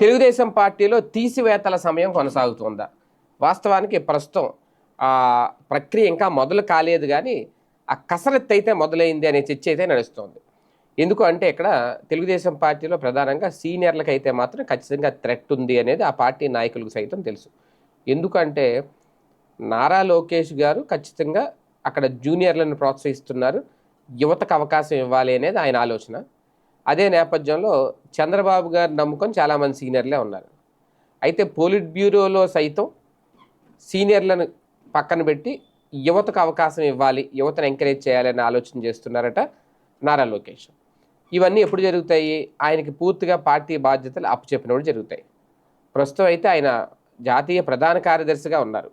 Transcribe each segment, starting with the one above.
తెలుగుదేశం పార్టీలో తీసివేతల సమయం కొనసాగుతుందా? వాస్తవానికి ప్రస్తుతం ఆ ప్రక్రియ ఇంకా మొదలు కాలేదు కానీ ఆ కసరత్తు అయితే మొదలైంది అనే చర్చ అయితే నడుస్తోంది. ఎందుకు అంటే ఇక్కడ తెలుగుదేశం పార్టీలో ప్రధానంగా సీనియర్లకు అయితే మాత్రం ఖచ్చితంగా థ్రెట్ ఉంది అనేది ఆ పార్టీ నాయకులకు సైతం తెలుసు. ఎందుకంటే నారా లోకేష్ గారు ఖచ్చితంగా అక్కడ జూనియర్లను ప్రోత్సహిస్తున్నారు. యువతకు అవకాశం ఇవ్వాలి అనేది ఆయన ఆలోచన. అదే నేపథ్యంలో చంద్రబాబు గారు నమ్ముకొని చాలామంది సీనియర్లే ఉన్నారు. అయితే పోలిట్ బ్యూరోలో సైతం సీనియర్లను పక్కన పెట్టి యువతకు అవకాశం ఇవ్వాలి యువతను ఎంకరేజ్ చేయాలని ఆలోచన చేస్తున్నారట నారా లోకేష్. ఇవన్నీ ఎప్పుడు జరుగుతాయి? ఆయనకి పూర్తిగా పార్టీ బాధ్యతలు అప్పచెప్పినప్పుడు జరుగుతాయి. ప్రస్తుతం అయితే ఆయన జాతీయ ప్రధాన కార్యదర్శిగా ఉన్నారు.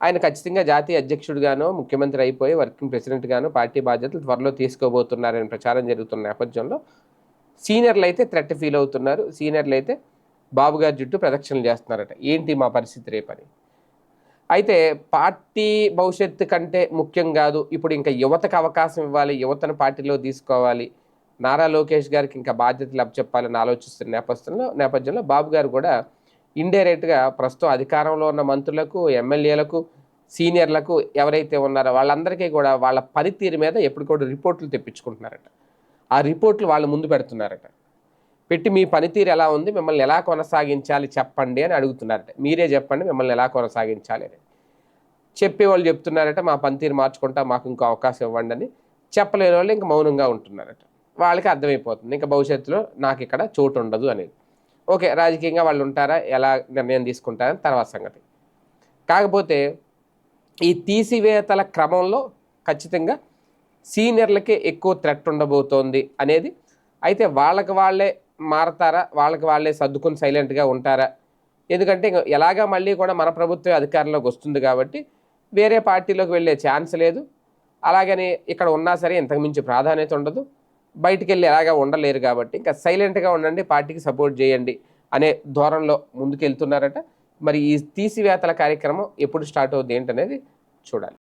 ఆయన ఖచ్చితంగా జాతీయ అధ్యక్షుడిగానో ముఖ్యమంత్రి అయిపోయి వర్కింగ్ ప్రెసిడెంట్గానో పార్టీ బాధ్యతలు త్వరలో తీసుకోబోతున్నారని ప్రచారం జరుగుతున్న నేపథ్యంలో సీనియర్లు అయితే థ్రెట్ ఫీల్ అవుతున్నారు. సీనియర్లు అయితే బాబు గారి జుట్టు ప్రదక్షిణలు చేస్తున్నారట. ఏంటి మా పరిస్థితి రేపని అయితే పార్టీ భవిష్యత్తు కంటే ముఖ్యం కాదు. ఇప్పుడు ఇంకా యువతకు అవకాశం ఇవ్వాలి. యువతను పార్టీలో తీసుకోవాలి. నారా లోకేష్ గారికి ఇంకా బాధ్యతలు అప్పచెప్పాలని ఆలోచిస్తున్న నేపథ్యంలో నేపథ్యంలో బాబు గారు కూడా ఇండైరెక్ట్గా ప్రస్తుతం అధికారంలో ఉన్న మంత్రులకు ఎమ్మెల్యేలకు సీనియర్లకు ఎవరైతే ఉన్నారో వాళ్ళందరికీ కూడా వాళ్ళ పనితీరు మీద ఎప్పుడు కూడా రిపోర్ట్లు తెప్పించుకుంటున్నారట. ఆ రిపోర్ట్లు వాళ్ళు ముందు పెడుతున్నారట. పెట్టి మీ పనితీరు ఎలా ఉంది మిమ్మల్ని ఎలా కొనసాగించాలి చెప్పండి అని అడుగుతున్నారట. మీరే చెప్పండి మిమ్మల్ని ఎలా కొనసాగించాలి అని. చెప్పేవాళ్ళు చెప్తున్నారట మా పనితీరు మార్చుకుంటా మాకు ఇంకో అవకాశం ఇవ్వండి అని. చెప్పలేని వాళ్ళు ఇంకా మౌనంగా ఉంటున్నారట. వాళ్ళకి అర్థమైపోతుంది. ఇంకా భవిష్యత్తులో నాకు ఇక్కడ చోటు ఉండదు అనేది. ఓకే రాజకీయంగా వాళ్ళు ఉంటారా ఎలా నిర్ణయం తీసుకుంటారని తర్వాత సంగతి. కాకపోతే ఈ తీసివేతల క్రమంలో ఖచ్చితంగా సీనియర్లకే ఎక్కువ థ్రెట్ ఉండబోతోంది అనేది. అయితే వాళ్ళకి వాళ్ళే మారతారా? వాళ్ళకి వాళ్ళే సర్దుకుని సైలెంట్గా ఉంటారా? ఎందుకంటే ఎలాగా మళ్ళీ కూడా మన ప్రభుత్వం అధికారంలోకి వస్తుంది కాబట్టి వేరే పార్టీలోకి వెళ్ళే ఛాన్స్ లేదు. అలాగని ఇక్కడ ఉన్నా సరే ఇంతకుమించి ప్రాధాన్యత ఉండదు. బయటికి వెళ్ళి ఎలాగా ఉండలేరు కాబట్టి ఇంకా సైలెంట్గా ఉండండి పార్టీకి సపోర్ట్ చేయండి అనే ధోరణిలో ముందుకు వెళ్తున్నారట మరి ఈ తీసివేతల కార్యక్రమం ఎప్పుడు స్టార్ట్ అవుద్ది ఏంటనేది చూడాలి.